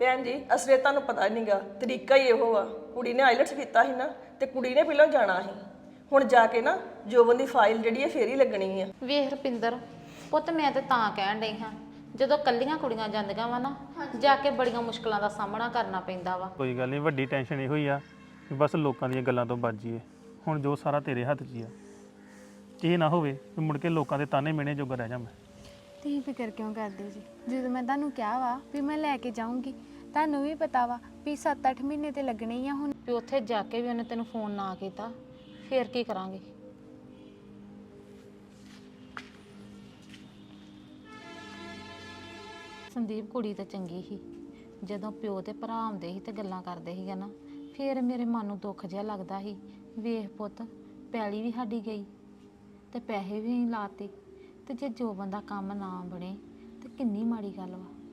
ਭੈਣ ਜੀ ਅਸਲੇ ਤੁਹਾਨੂੰ ਪਤਾ ਨਹੀਂਗਾ ਤਰੀਕਾ ਹੀ ਇਹੋ ਆ। ਕੁੜੀ ਨੇ ਆਈਲਟਸ ਕੀਤਾ ਸੀ ਨਾ ਤੇ ਕੁੜੀ ਨੇ ਪਹਿਲਾਂ ਜਾਣਾ ਸੀ। ਹੁਣ ਜਾ ਕੇ ਨਾ ਜੋਬਨ ਦੀ ਫਾਈਲ ਜਿਹੜੀ ਹੈ ਫੇਰ ਹੀ ਲੱਗਣੀ ਆ। ਵੇਖ ਰਪਿੰਦਰ ਪੁੱਤ ਮੈਂ ਤੇ ਤਾਂ ਕਹਿਣ ਡਈ ਹਾਂ ਜਦੋਂ ਕੱਲੀਆਂ ਕੁੜੀਆਂ ਜਾਂਦੀਆਂ ਵਾ ਨਾ ਜਾ ਕੇ ਬੜੀਆਂ ਮੁਸ਼ਕਲਾਂ ਦਾ ਸਾਹਮਣਾ ਕਰਨਾ ਪੈਂਦਾ ਵਾ। ਕੋਈ ਗੱਲ ਨਹੀਂ ਵੱਡੀ ਟੈਨਸ਼ਨ ਇਹੋ ਹੀ ਆ ਕਿ ਬਸ ਲੋਕਾਂ ਦੀਆਂ ਗੱਲਾਂ ਤੋਂ ਬਚ ਜਾਈਏ। ਹੁਣ ਜੋ ਸਾਰਾ ਤੇਰੇ ਹੱਥ 'ਚ ਹੀ ਆ। ਇਹ ਨਾ ਹੋਵੇ ਕਿ ਮੁੜ ਕੇ ਲੋਕਾਂ ਦੇ ਤਾਨੇ ਮਿਹਣੇ ਜੋਗਾ ਰਹਿ ਜਾ ਮੈਂ। ਤੁਸੀਂ ਫਿਕਰ ਕਿਉਂ ਕਰਦੇ ਜੀ? ਜਦੋਂ ਮੈਂ ਤੁਹਾਨੂੰ ਕਿਹਾ ਵਾ ਵੀ ਮੈਂ ਲੈ ਕੇ ਜਾਊਂਗੀ, ਤੁਹਾਨੂੰ ਵੀ ਪਤਾ ਵਾ ਵੀ 7-8 ਮਹੀਨੇ ਤੇ ਲੱਗਣੇ ਹੀ ਆ ਹੁਣ। ਵੀ ਉੱਥੇ ਜਾ ਕੇ ਵੀ ਉਹਨੇ ਤੈਨੂੰ ਫੋਨ ਨਾ ਕੀਤਾ, ਫੇਰ ਕੀ ਕਰਾਂਗੇ? ਸੰਦੀਪ ਕੁੜੀ ਤਾਂ ਚੰਗੀ ਸੀ। ਜਦੋਂ ਪਿਓ ਤੇ ਭਰਾ ਆਉਂਦੇ ਸੀ ਤੇ ਗੱਲਾਂ ਕਰਦੇ ਸੀਗੇ ਨਾ, ਫੇਰ ਮੇਰੇ ਮਨ ਨੂੰ ਦੁੱਖ ਜਿਹਾ ਲੱਗਦਾ ਸੀ। ਵੇਖ ਪੁੱਤ, ਪੈਲੀ ਵੀ ਸਾਡੀ ਗਈ ਤੇ ਪੈਸੇ ਵੀ ਲਾਤੇ। ਤੇ ਜੇ ਜੋ ਬੰਦਾ ਕੰਮ ਨਾ ਬਣੇ ਤੇ ਕਿੰਨੀ ਮਾੜੀ ਗੱਲ ਵਾ।